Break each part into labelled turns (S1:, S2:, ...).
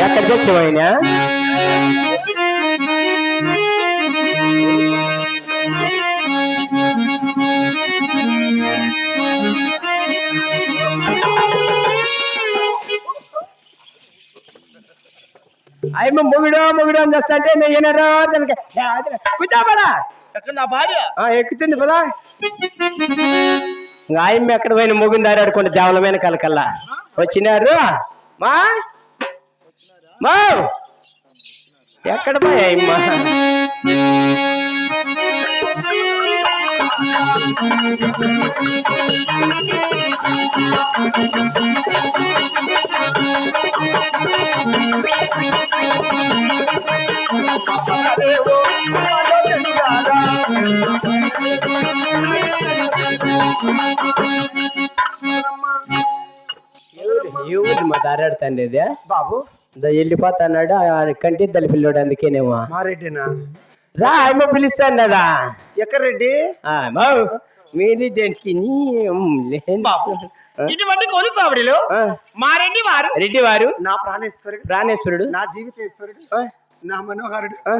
S1: ఎక్కడ తెచ్చిపోయినా అయ్యమ్మ మొగుడు మొగుడు అని చేస్తా అంటే నేను ఏనారా దానికి కూర్చోబడా
S2: ఎక్కడ నా భార్య?
S1: ఎక్కుతుంది పదా. ఇంకా ఆయమ్మ ఎక్కడ పోయిన మొగుని దారాడుకుంటే దేవలమైన కలకల్లా వచ్చినారు? మా? మా? ఎక్కడ పోయా ఎవరు మా దారాడుతాండి ఇది
S2: బాబు
S1: వెళ్ళిపోతాన్నాడు ఆ కంటి తల్లి పిల్లోడు అందుకేనేమో.
S2: మారెడ్డినా
S1: రా ఆయమ్మ పిలుస్తాను కదా
S2: ఎక్కడ రెడ్డి?
S1: మీరు దేనికి
S2: బాబు ఇటువంటి కొలు కాబడిలు మారెడ్డి వారు
S1: రెడ్డి వారు.
S2: నా ప్రాణేశ్వరుడు.
S1: ప్రాణేశ్వరుడు?
S2: నా జీవితేశ్వరుడు. నా మనోహరుడు.
S1: ఆ,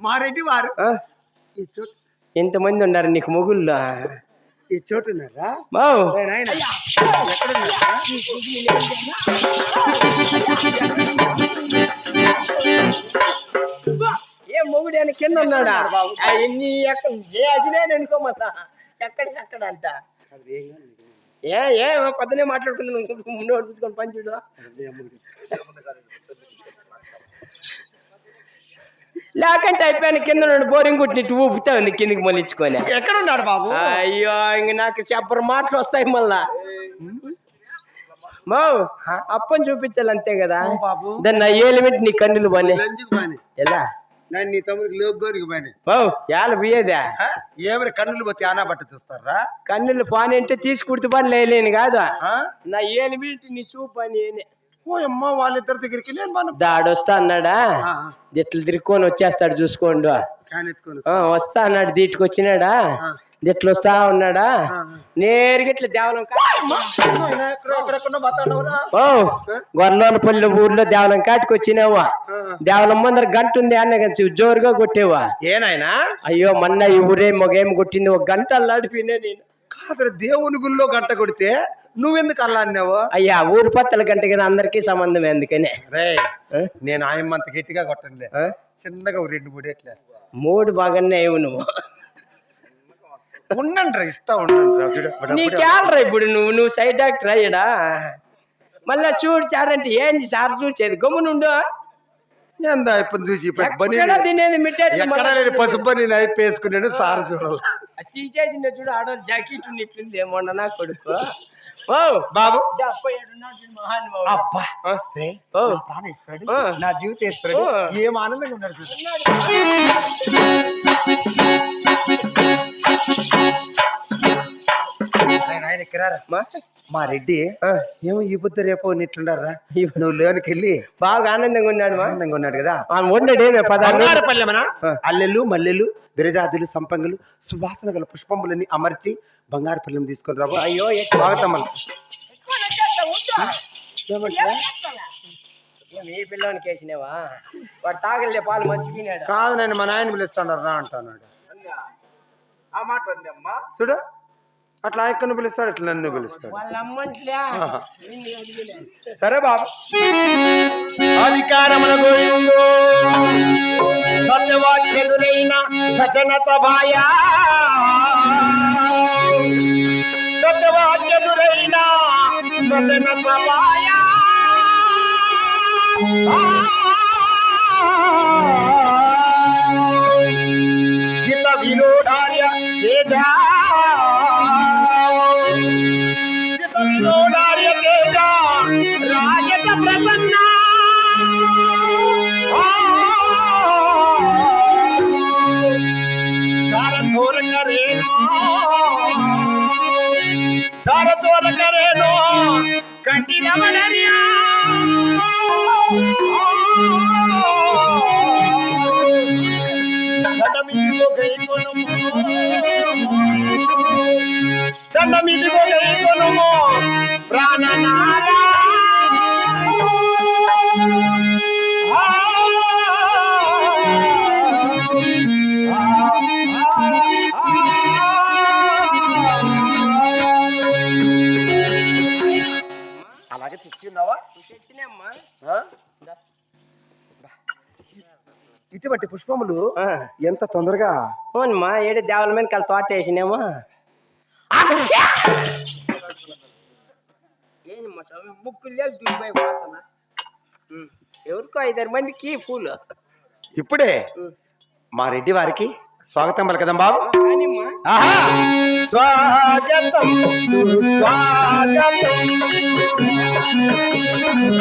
S2: మారెడ్డి వారు
S1: ఎంతమంది ఉన్నారు నీకు మొగుళ్ళు?
S2: ఈ చోటు ఉన్నారా
S1: బావు
S2: ఏ నాయనా, ఎక్కడున్నారా?
S1: ఏ మొగుడు ఆయన కింద ఉన్నాడా? ఎన్ని ఎక్కడ ఏ అజినేని అనుకోమన్నా ఎక్కడికి అక్కడ అంట
S2: ఏం
S1: ఏ పొద్దునే మాట్లాడుకుంటున్నాను ముందు పని చూడు. లేకంటే అయిపోయాను కింద నుండి బోరింగ్ కుట్టినట్టు ఊపుతా ఉంది కిందికి మళ్ళించుకొని.
S2: ఎక్కడున్నాడు బాబు?
S1: అయ్యో ఇంక నాకు చెప్పరు మాటలు వస్తాయి మళ్ళా. మావు అప్పని చూపించాలి అంతే కదా. దాన్ని నా ఏలిమెంట్ నీ కన్నులు
S2: బాని.
S1: ఎలా?
S2: నేను నీ తమ్ముడికి లోగోనికి బాని.
S1: బావు యాల బియ్యదా?
S2: ఏమైనా కన్నులు పోతే ఆనా బట్ట చూస్తారా?
S1: కన్నులు పాని అంటే తీసి కుడితే పని లేలేను కాదు? నా ఏలిమెంట్ నీ చూపు ఏనే.
S2: ఓ అమ్మ వాళ్ళిద్దరి దగ్గరికి బాను
S1: దాడొస్తా అన్నాడా? దిట్లు తిరుక్కొని వచ్చేస్తాడు చూసుకోండు. వస్తా. అన్నాడు దీటికి వచ్చినాడా? దిట్లు వస్తా ఉన్నాడా? నేరుగా ఇట్లా దేవలం ఓ గొర్రెలపల్లి ఊర్లో దేవలం కాటికి వచ్చినావా? దేవలం ముందర గంట ఉంది అన్న జోరుగా కొట్టేవా?
S2: ఏనాయనా
S1: అయ్యో మొన్న ఈ ఊరే మొగేం కొట్టింది ఒక గంట అల్లాడిపోయినా నేను.
S2: కాదు దేవుని గుళ్ళో గంట కొడితే నువ్వెందుకు అల్లా అన్నావు
S1: అయ్యా ఊరు పత్తల గంట కదా అందరికీ సంబంధం అందుకనే
S2: రే? నేను ఆయమ్మ అంత గట్టిగా కొట్టనులే? చిన్నగా ఒక రెండు మూడు ఎట్లేస్తా
S1: మూడు బాగానే అయ్యవు నువ్వు.
S2: ఉండండి రా ఇస్తా ఉండండి రా
S1: నీకేళ్ళరా ఇప్పుడు నువ్వు? నువ్వు సైడ్ డాక్టర్ అయ్యడా మళ్ళా చూడు సార్ అంటే ఏంది సార్ చూసేది? గమ్మునుండు?
S2: ఏందా ఇప్పుడు చూసి బని
S1: ఎక్కడ
S2: నేను పసుపు బని అయిపోయేసుకున్నాడు సార్ చూడాలి.
S1: తీసేసిన చూడు ఆడ జాకెట్ ఇట్లుంది ఏమన్నా నా కొడుకు. ఓ
S2: బాబు. అబ్బా. ప్రాణం ఇస్తాడు. నా జీవితం ఇస్తాడు. ఏం ఆనందంగా ఉన్నాడు.
S1: మా?
S2: మా రెడ్డి
S1: ఆ,
S2: ఏమో ఈ బుద్ధ రేపో నిట్లుండారా. నువ్వు లోనికి వెళ్ళి
S1: బాగా ఆనందంగా ఉన్నాడు మా.
S2: ఆనందంగా ఉన్నాడు కదా. అల్లెలు మల్లెలు విరజాజులు సంపంగులు సువాసన గల పుష్పములని అమర్చి బంగారు పల్లెం తీసుకొని రాబు.
S1: అయ్యో
S2: స్వాగతం
S1: ఈ పిల్లోనికి వేసినావా? వాడు తాగలే పాలు మంచిగినాడు
S2: కాదు నేను మా నాయన పిలుస్తాను రా అంటున్నాడు.
S3: ఆ మాట అమ్మా.
S2: చూడు. అట్లా ఆయక్కను పిలుస్తాడు ఇట్లా నన్ను పిలుస్తాడు. సరే బాబు. అధికారమున గోవిందో సత్యవాక్యదులైన సచన సభాయా సత్యవాక్యదులైన సచన సభాయా చార చోర కరేనో కంటి రమణర్యా దండమిదిగో గైకొనుము. దండమిదిగో గైకొనుము. ప్రాణనాథ.
S1: తెచ్చినామ్మా?
S2: ఇటువంటి పుష్పములు ఎంత తొందరగా
S1: అవునమ్మా ఏడు దేవాల మీద కలిసి తోట వేసినేమో. బుక్కులు లేదు దుబాయ్ వాసన. ఉమ్, ఎవరికో ఐదారు మందికి పూలు.
S2: ఇప్పుడే. మా రెడ్డి వారికి స్వాగతం పలకదాం బాబు! స్వాగతం. స్వాగతం. Thank you.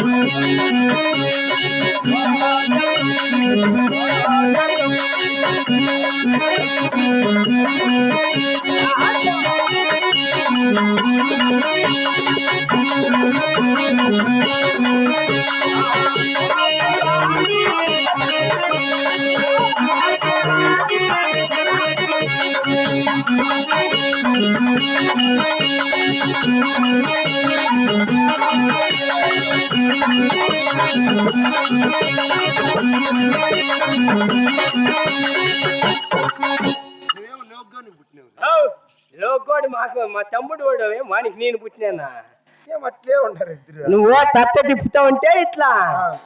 S1: లోకోడు మాకు మా తమ్ముడు వాడు వానికి నేను పుట్టినానా?
S2: ఏం అట్లే ఉంటారు ఇద్దరు.
S1: నువ్వు తట్ట తిప్పుతా ఉంటే ఇట్లా.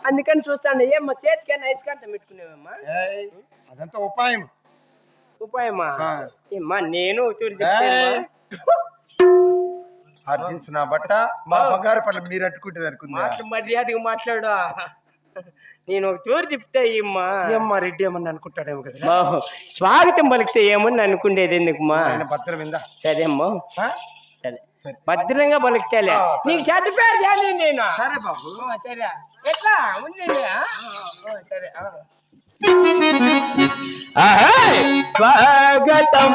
S1: అందుకని చూస్తాను. ఏం మా చేతికైనా ఐస్కాంతం పెట్టుకునేవమ్మా?
S2: అదంతా ఉపాయం.
S1: ఉపాయమా. ఏమ్మా నేను తూరి
S2: ఏయ్. అర్జున్స్ నా బట్ట. మా బంగారు పళ్ళు మీరు అట్టుకుంటుంది అనుకుందా
S1: మర్యాదగా మాట్లాడు. నేను ఒక తిప్పితే అమ్మా
S2: ఏమ్మా? రెడ్డి ఏమన్నా అనుకుంటాడేమో కదా.
S1: బాహు స్వాగతం పలికితే ఏమని అనుకుండేది ఎందుకుమా
S2: ఆయన భద్రం ఇందా
S1: సరే అమ్మా? సరే.
S2: సరే.
S1: భద్రంగా పలికితేలే.
S2: ఆ, సరే.
S1: నీకు పేరు కానీ నేను.
S2: సరే బాబు.
S1: సరే. ఎట్లా? ఉంది ఆ? సరే. ఆ. స్వాగతం.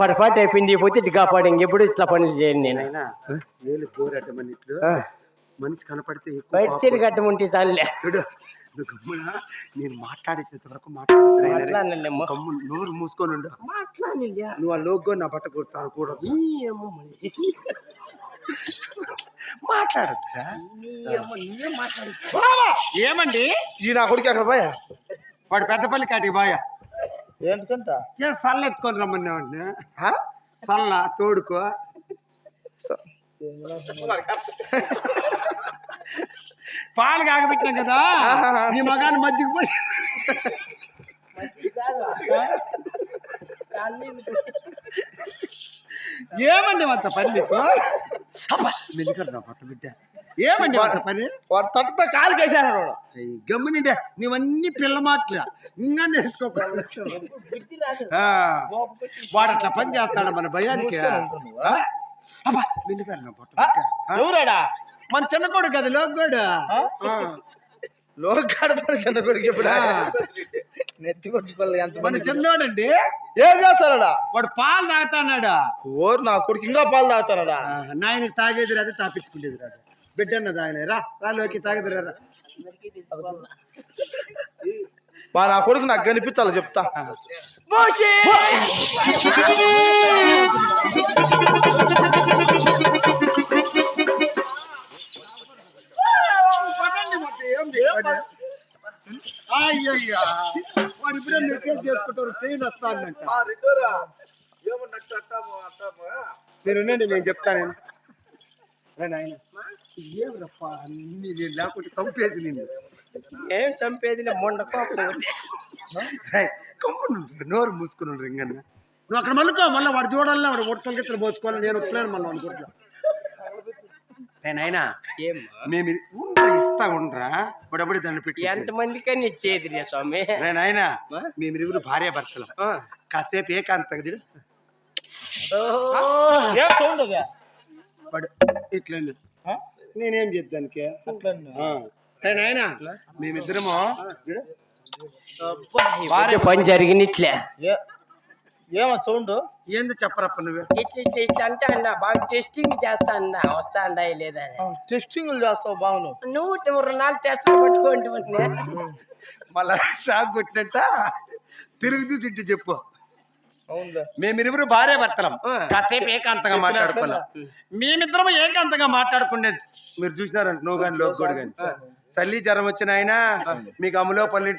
S1: పొరపాటు అయిపోయింది పోతే ఇటు కాపాడు ఇంకెప్పుడు ఇట్లా పనులు చేయను నేను.
S2: మనిషి కనపడితే
S1: బయట సీరు కట్టమంటే చాలులే.
S2: చూడు నువ్వు గమ్మున? నేను మాట్లాడేసేంత వరకు
S1: అమ్మ
S2: గమ్ము నోరు మూసుకొని ఉండు. నువ్వు ఆ లోగో నా బట్ట కొడతాను కూడా. మాట్లాడద్దురా. ఏమండి? ఈ నా కొడుకు అక్కడ పోయా? వాడు పెద్దపల్లి కాటికి పోయా.
S3: ఎందుకంట?
S2: ఏం సల్ల ఎత్తుకొని రమ్మన్నావాడిని సల్ల తోడుకో. పాలు కాగబెట్టినాం కదా. నీ మగాన్ని మజ్జిగ పోయి ఏమండి అంత పని నీకు? అబ్బా, మెల్లికరు నా పట్టు బిడ్డ. ఏమండి అంత పని?
S3: వాడు తట్టుతో కాలు కేసాడు వాడు.
S2: గమ్మునిండే నువ్వన్నీ పిల్ల మాటలు. ఇంకా నేర్చుకోక. వాడు అట్లా పని చేస్తాడు మన భయానికి? అబ్బా మెల్లికరు పట్టు?
S3: ఎవరాడా?
S2: మన చిన్న కొడుకు కదా లోకోడు
S3: లోకాడు మన చిన్న కొడుకు ఇప్పుడు. నెత్తి కొట్టుకోవాలి ఎంత
S2: మన
S3: మంది
S2: చిన్నోడండి.
S3: ఏం చేస్తాడా
S2: వాడు పాలు తాగుతాడు
S3: ఓరు నా కొడుకు ఇంకా పాలు తాగుతాడా
S2: నాయనకి తాగేది రాదు తాపించుకునేది రాదు. బిడ్డ అన్నది ఆయన. రా రాలోకి తాగేది రా
S3: మా నా కొడుకు నాకు కనిపించాలి చెప్తా.
S2: అయ్యయ్యా. వాడు ఇప్పుడే మెసేజ్ చేసుకుంటారు చైన్ వస్తానంట
S3: రెండోరా? ఏమన్నట్టు అట్టాము అట్టాము
S2: మీరు ఉండండి నేను చెప్తాను ఏం రప్ప అన్ని నేను లేకుంటే చంపేసి నిన్ను.
S1: ఏం చంపేది మొండ
S2: నోరు మూసుకుని రింగన్న. నువ్వు అక్కడ మళ్ళీ మళ్ళీ వాడు చూడాలి వాడు ఒట్టలు గిత్తలు పోసుకోవాలి నేను వస్తున్నాను మళ్ళీ వాడి గుట్లో నేనైనా
S1: ఏమ్మా?
S2: మేము ఉండరా ఇస్తా ఉండరా. బడబడి దండ పెట్టి
S1: ఎంత మందికని ఇచ్చేది రే స్వామి
S2: నేనైనా
S1: ఆ?
S2: మేము ఇరువురు భార్య భర్తలు. కాసేపు.
S3: ఏం అది
S2: వాడు ఇట్లా నేనేం చేద్దానికి?
S3: అట్లనే
S2: నేనైనా మేమిద్దరము
S1: భార్య పని జరిగినట్లే.
S3: ఏ- ఏమో సౌండ్?
S2: ఏంది చెప్పరప్ప నువ్వే?
S1: ఇట్లా ఇట్లా ఇట్లా అంటే అన్న బాగా టెస్టింగ్ చేస్తా అన్న వస్తా అండా లేదా.
S3: టెస్టింగ్ చేస్తావు బాగును
S1: నువ్వు నువ్వు రెండు నాలుగు టెస్టులు పట్టుకోండి.
S2: మళ్ళా షాక్ కొట్టినట్ట? తిరిగి చూసి ఇంటి చెప్పు. మేమిరువురు భార్య భర్తలం. కాసేపు ఏకాంతంగా మాట్లాడుకున్నాం. మేమిద్దరం ఏకాంతంగా మాట్లాడుకునేది మీరు చూసినారంట నువ్వు కానీ లోక్ కూడా కానీ చల్లి జ్వరం వచ్చిన ఆయన మీకు అమలో పల్లి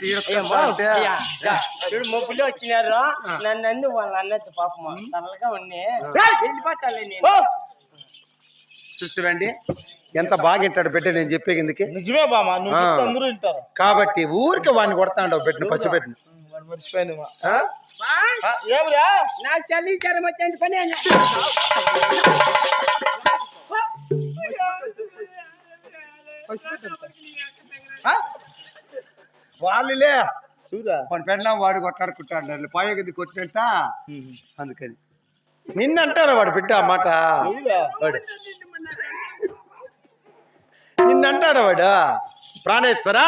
S1: మొబ్బులు వచ్చినారు నన్ను అందు వాళ్ళ అన్నది పాపం. చల్లగా
S2: చూస్తావండి ఎంత బాగా వింటాడు బిడ్డ నేను చెప్పే కిందకి
S3: నిజమే బామా అందరూ
S2: కాబట్టి ఊరికి వాడిని కొడతా ఉంటావు పెట్టిన పచ్చి పెట్టిన
S3: వాడు మర్చిపోయాను ఏమిరా?
S1: నాకు చలి జ్వరం వచ్చేంత పని అని
S2: ఆ? వాళ్ళులే.
S3: చూరా
S2: మన పెళ్ళం వాడు కొట్లాడుకుంటాడు పాయ కింద కొట్టినట్ట అందుకని. నిన్న అంటాడు వాడు బిడ్డ ఆ మాట? వాడు. నిన్న అంటాడు వాడు? ప్రాణేశ్వరా?